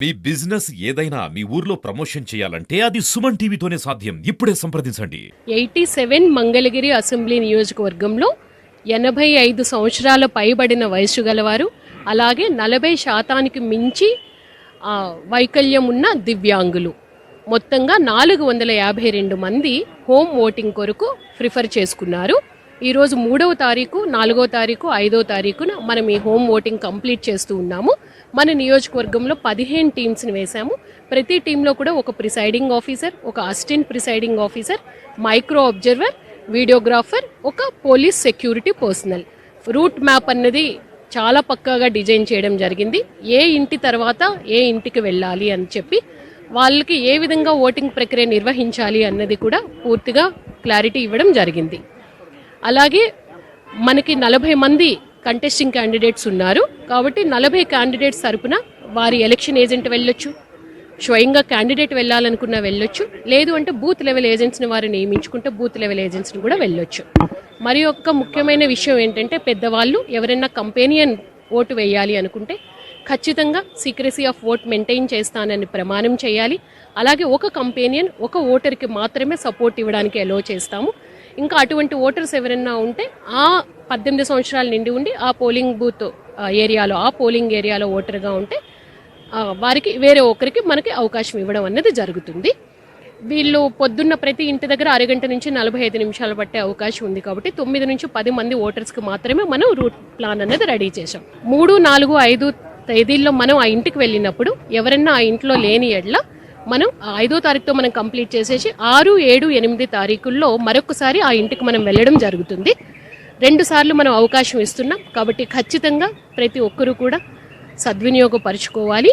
మీ business ఏదైనా మీ ఊర్లో promotion చేయాలంటే అది సుమన్ టీవీతోనే సాధ్యం. ఇప్పుడే సంప్రదించండి. ఎయిటీ సెవెన్ మంగళగిరి అసెంబ్లీ నియోజకవర్గంలో ఎనభై ఐదు సంవత్సరాల పైబడిన వయసు గలవారు అలాగే నలభై శాతానికి మించి ఆ, వైకల్యం ఉన్న దివ్యాంగులు. మొత్తంగా నాలుగు వందల యాభై రెండు మంది హోమ్ ఓటింగ్ కొరకు ప్రిఫర్ చేసుకున్నారు. ఈరోజు మూడవ తారీఖు నాలుగో తారీఖు ఐదో తారీఖున మనం ఈ హోమ్ ఓటింగ్ కంప్లీట్ చేస్తూ ఉన్నాము. మన నియోజకవర్గంలో పదిహేను టీమ్స్ని వేశాము. ప్రతి టీంలో కూడా ఒక ప్రిసైడింగ్ ఆఫీసర్ ఒక assistant presiding officer micro observer videographer ఒక police security personnel. Route map అన్నది చాలా పక్కాగా డిజైన్ చేయడం జరిగింది. ఏ ఇంటి తర్వాత ఏ ఇంటికి వెళ్ళాలి అని చెప్పి వాళ్ళకి ఏ విధంగా ఓటింగ్ ప్రక్రియ నిర్వహించాలి అన్నది కూడా పూర్తిగా క్లారిటీ ఇవ్వడం జరిగింది. అలాగే మనకి నలభై మంది కంటెస్టింగ్ క్యాండిడేట్స్ ఉన్నారు. కాబట్టి నలభై క్యాండిడేట్స్ తరపున వారి ఎలక్షన్ ఏజెంట్ వెళ్ళొచ్చు. స్వయంగా క్యాండిడేట్ వెళ్ళాలనుకున్న వెళ్ళొచ్చు. లేదు అంటే బూత్ లెవెల్ ఏజెంట్స్ని వారు నియమించుకుంటే బూత్ లెవెల్ ఏజెంట్స్ని కూడా వెళ్ళొచ్చు. మరి ఒక్క ముఖ్యమైన విషయం ఏంటంటే పెద్దవాళ్ళు ఎవరైనా కంపెనియన్ ఓటు వేయాలి అనుకుంటే ఖచ్చితంగా సీక్రసీ ఆఫ్ ఓట్ మెయింటైన్ చేస్తానని ప్రమాణం చేయాలి. అలాగే ఒక కంపెనియన్ ఒక ఓటర్కి మాత్రమే సపోర్ట్ ఇవ్వడానికి ఎలో చేస్తాము. ఇంకా అటువంటి ఓటర్స్ ఎవరైనా ఉంటే ఆ పద్దెనిమిది సంవత్సరాలు నిండి ఉండి ఆ పోలింగ్ బూత్ ఏరియాలో ఆ పోలింగ్ ఏరియాలో ఓటర్గా ఉంటే వారికి వేరే ఒకరికి మనకి అవకాశం ఇవ్వడం అనేది జరుగుతుంది. వీళ్ళు పొద్దున్న ప్రతి ఇంటి దగ్గర అరగంట నుంచి నలభై ఐదు నిమిషాలు పట్టే అవకాశం ఉంది కాబట్టి తొమ్మిది నుంచి పది మంది ఓటర్స్కి మాత్రమే మనం రూట్ ప్లాన్ అనేది రెడీ చేసాం మూడు నాలుగు ఐదు తేదీల్లో మనం ఆ ఇంటికి వెళ్ళినప్పుడు ఎవరైనా ఆ ఇంట్లో లేని ఎడ్ల మనం ఐదో తారీఖుతో మనం కంప్లీట్ చేసేసి ఆరు ఏడు ఎనిమిది తారీఖుల్లో మరొకసారి ఆ ఇంటికి మనం వెళ్ళడం జరుగుతుంది. రెండు సార్లు మనం అవకాశం ఇస్తున్నాం. కాబట్టి ఖచ్చితంగా ప్రతి ఒక్కరూ కూడా సద్వినియోగపరుచుకోవాలి.